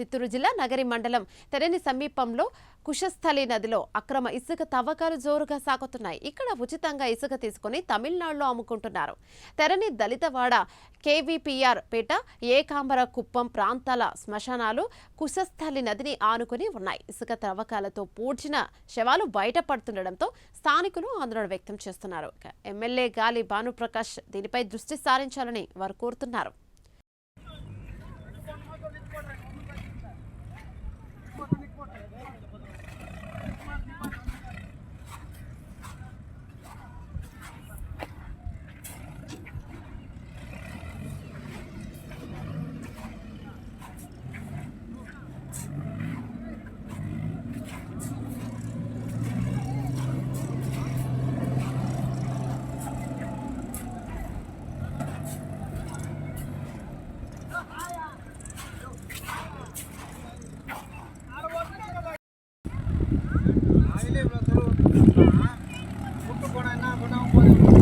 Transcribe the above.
చిత్తూరు జిల్లా నగరి మండలం తెరని సమీపంలో కుషస్థలి నదిలో అక్రమ ఇసుక తవ్వకాలు జోరుగా సాగుతున్నాయి. ఇక్కడ ఉచితంగా ఇసుక తీసుకుని తమిళనాడులో అమ్ముకుంటున్నారు. తెరని దళితవాడ కేవీపీఆర్ పేట ఏకాంబర కుప్పం ప్రాంతాల శ్మశానాలు కుశస్థలి నదిని ఆనుకుని ఉన్నాయి. ఇసుక తవ్వకాలతో పూడ్చిన శవాలు బయటపడుతుండటంతో స్థానికులు ఆందోళన వ్యక్తం చేస్తున్నారు. ఎమ్మెల్యే గాలి భానుప్రకాష్ దీనిపై దృష్టి సారించాలని వారు కోరుతున్నారు. அதிலே இவ்வளோ தொழில் போனால் என்ன பண்ணாமல் போதும்